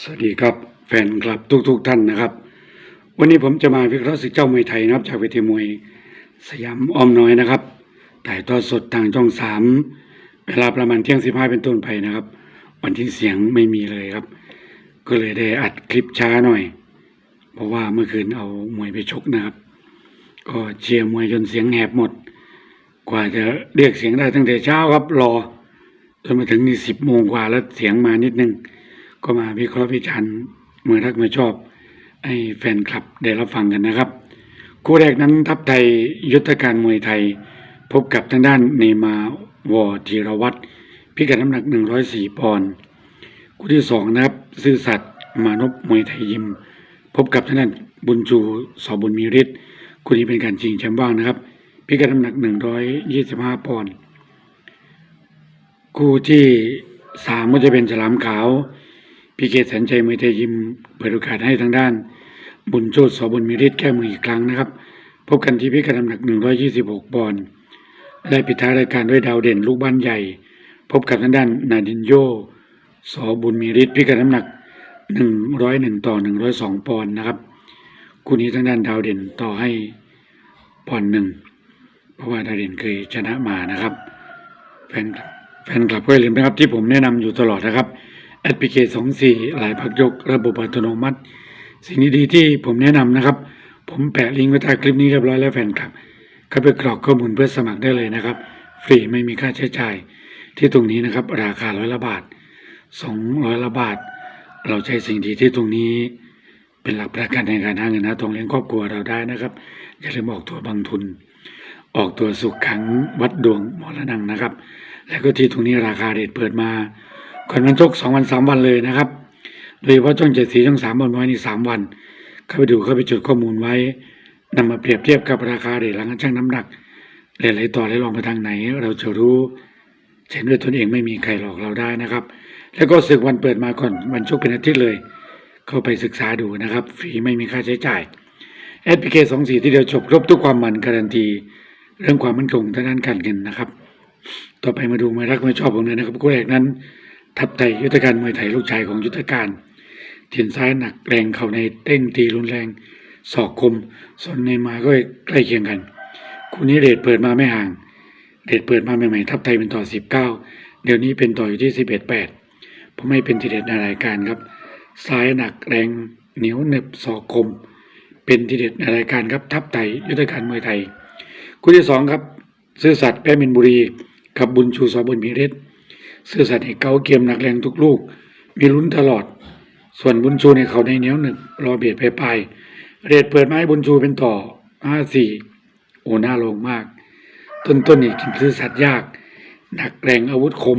สวัสดีครับแฟนคลับทุกๆทท่านนะครับ วันนี้ผมจะมาวิเคราะห์ศึกเจ้ามวยไทยนะครับ จากเวทีมวยสยามอ้อมน้อยนะครับถ่ายทอดสดทางช่องสามเวลาประมาณเที่ยงสิบห้าเป็นต้นไปนะครับ วันที่เสียงไม่มีเลยครับ ก็เลยได้อัดคลิปช้าหน่อย เพราะว่าเมื่อคืนเอามวยไปชกนะครับ ก็เชียร์มวยจนเสียงแหบหมด กว่าจะเรียกเสียงได้ตั้งแต่เช้าครับรอจนมาถึงนี่สิบโมงกว่าแล้วเสียงมานิดนึง ก็มาวิเคราะห์วิจารณ์เมื่อรักเมื่อชอบให้แฟนคลับได้รับฟังกันนะครับ คู่แรกนั้นทัพไทยยุทธการมวยไทย พบกับทางด้านเนมาวอธีรวัตรพิกัดน้ำหนัก 104 ปอนด์คู่ที่สองนะครับ ซื่อสัตย์มานพมวยไทยยิม พบกับทางด้านบุญจูสอบุญมีฤทธิ์คู่นี้เป็นการชิงแชมป์ว่างนะครับ พิกัดน้ำหนัก 125 ปอนด์คู่ที่สามก็จะเป็นฉลามขาว พีเกตแสนใจมวยไทยิมเปิดโอกาสให้ทางด้าน บุญโชตสอบุญมีฤทธิ์แก้มืออีกครั้งนะครับ พบกันที่พิกัดน้ำหนัก 126ปอนด์และปิดท้ายรายการด้วยดาวเด่นลูกบ้านใหญ่ พบกับทางด้านนาดินโยสอบุญมีฤทธิ์พิกัดน้ำหนัก 101 ต่อ 102 ปอนด์นะครับคู่นี้ทางด้านดาวเด่นต่อให้ปอนด์หนึ่งเพราะว่าดาวเด่นเคยชนะมานะครับ แฟนแฟนคลับก็อย่าลืมนะครับที่ผมแนะนำอยู่ตลอดนะครับ แอปพลิเคชัน24หลายพักยกระบบอัตโนมัติ สิ่งดีๆที่ผมแนะนำนะครับ ผมแปะลิงก์ไว้ใต้คลิปนี้เรียบร้อยแล้วแฟนคลับเข้าไปกรอกข้อมูลเพื่อสมัครได้เลยนะครับ ฟรีไม่มีค่าใช้จ่าย ที่ตรงนี้นะครับ ราคาร้อยละบาทสองร้อยละบาท เราใช้สิ่งดีที่ตรงนี้ เป็นหลักประกันในการหาเงินหาทองเลี้ยงครอบครัวเราได้นะครับอย่าลืมออกตัวบางทุน ออกตัวสุขขังวัดดวงหมอละนังนะครับ แล้วก็ที่ตรงนี้ราคาเด็ดเปิดมา ก่อนวันชกสองวันสามวันเลยนะครับ โดยเฉพาะช่องเจ็ดสีช่องสามบนไว้นี่สามวัน เข้าไปดูเข้าไปจดข้อมูลไว้นำมาเปรียบเทียบกับราคาเด็ดหลังชั่งน้ำหนักหลายๆต่อและลองไปทางไหน เราจะรู้เห็นด้วยตนเองไม่มีใครหลอกเราได้นะครับ แล้วก็ศึกวันเปิดมาก่อนวันชกเป็นอาทิตย์เลย เข้าไปศึกษาดูนะครับฟรีไม่มีค่าใช้จ่ายแอปพลิเคชันสองสีที่เดียวจบครบทุกความมันการันตีเรื่องความมั่นคงทางด้านการเงินนะครับ ต่อไปมาดูมวยรักมวยชอบผมเลยนะครับคู่แรกนั้น ทัพไทยยุทธการมวยไทยลูกชายของยุทธการเทียนซ้ายหนักแรงเข่าในเต้งตีรุนแรงศอกคมส่วนในมาก็ใกล้เคียงกัน คู่นี้เดทเปิดมาไม่ห่าง เดทเปิดมาใหม่ๆทัพไทยเป็นต่อสิบเก้าเดี๋ยวนี้เป็นต่ออยู่ที่สิบเอ็ดแปดผมไม่เป็นทีเด็ดในรายการครับ ซ้ายหนักแรงเหนียวเน็บศอกคม เป็นทีเด็ดในรายการครับทัพไทยยุทธการมวยไทย คู่ที่สองครับ ซื่อสัตย์แป้มินบุรี กับบุญชูสอบุญมีฤทธิ์ ซื่อสัตย์ให้เกาเกมหนักแรงทุกลูก มีลุ้นตลอด ส่วนบุญชูในเขาในเนี้ยวหนึ่งรอเบียดไปปลายเรดเปิดไม้บุญชูเป็นต่อห้าสี่โอ้หน้าลงมาก ต้นต้นนี่กินซื่อสัตย์ยากหนักแรงอาวุธคม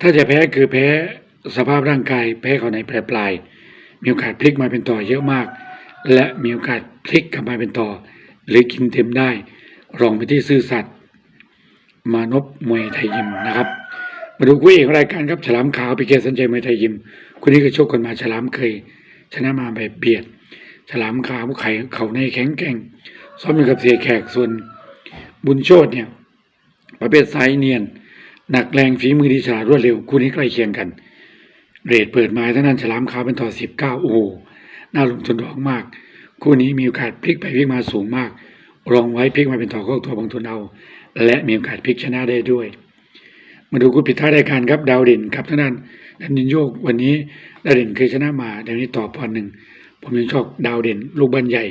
ถ้าจะแพ้คือแพ้สภาพร่างกายแพ้เขาในปลายปลายมีโอกาสพลิกมาเป็นต่อเยอะมาก และมีโอกาสพลิกกลับมาเป็นต่อ หรือกินเต็มได้ รองไปที่ซื่อสัตย์มานพมวยไทยยิมนะครับ มาดูคู่เอกรายการครับฉลามขาวพีเกสัญชัยมวยไทยยิมคนนี้ก็ชกกันมาฉลามเคย ชนะมาแบบเบียด ฉลามขาวไข่เขาในแข็งแกร่งซ้อมอยู่กับเสียแขกส่วนบุญโชตเนี่ย ประเภทสายเนียน หนักแรงฝีมือดีฉลาดรวดเร็วคู่นี้ใกล้เคียงกันเรทเปิดมาทั้งนั้นฉลามขาวเป็นต่อสิบเก้าโอ้โหน่าลงทุนดอกมาก คู่นี้มีโอกาสพลิกไปพลิกมาสูงมากรองไว้พลิกมาเป็นต่อข้าตัวบางทุนเอา และมีโอกาสพลิกชนะได้ด้วย มาดูคู่ปิดท้ายรายการครับดาวเด่นครับท่างด้นดันยินโยกวันนี้ดาวเด่นเคยชนะมาเดี๋ยวนี้ต่อปอนหนึ่งผมยังชอบดาวเด่น ลูกบันใหญ่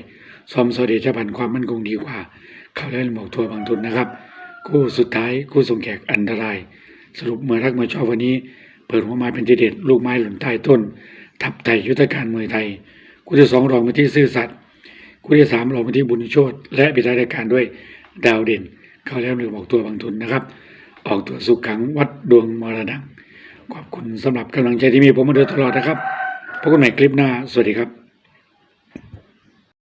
ซอมโซเดชพันความมั่นคงดีกว่า เขาเล่นหมอกทัวร์บางทุนนะครับ คู่สุดท้ายคู่ส่งแขกอันตราย สรุปเมื่อรักเมื่อชอบวันนี้ เปิดหัวไม้เป็นทีเด็ดลูกไม้หล่นใต้ต้น ทับไทยยุทธการมวยไทย คู่ที่สองรองมาที่ซื่อสัตย์คู่ที่สามรองมาที่บุญโชตและปิดท้ายรายการด้วยดาวเด่น เขาแล้วหนึ่งบอกตัวบางทุนนะครับ ออกตัวสุขขังวัดดวงมรดังขอบคุณสำหรับกำลังใจที่มีผมมาโดยตลอดนะครับพบกันใหม่คลิปหน้า สวัสดีครับ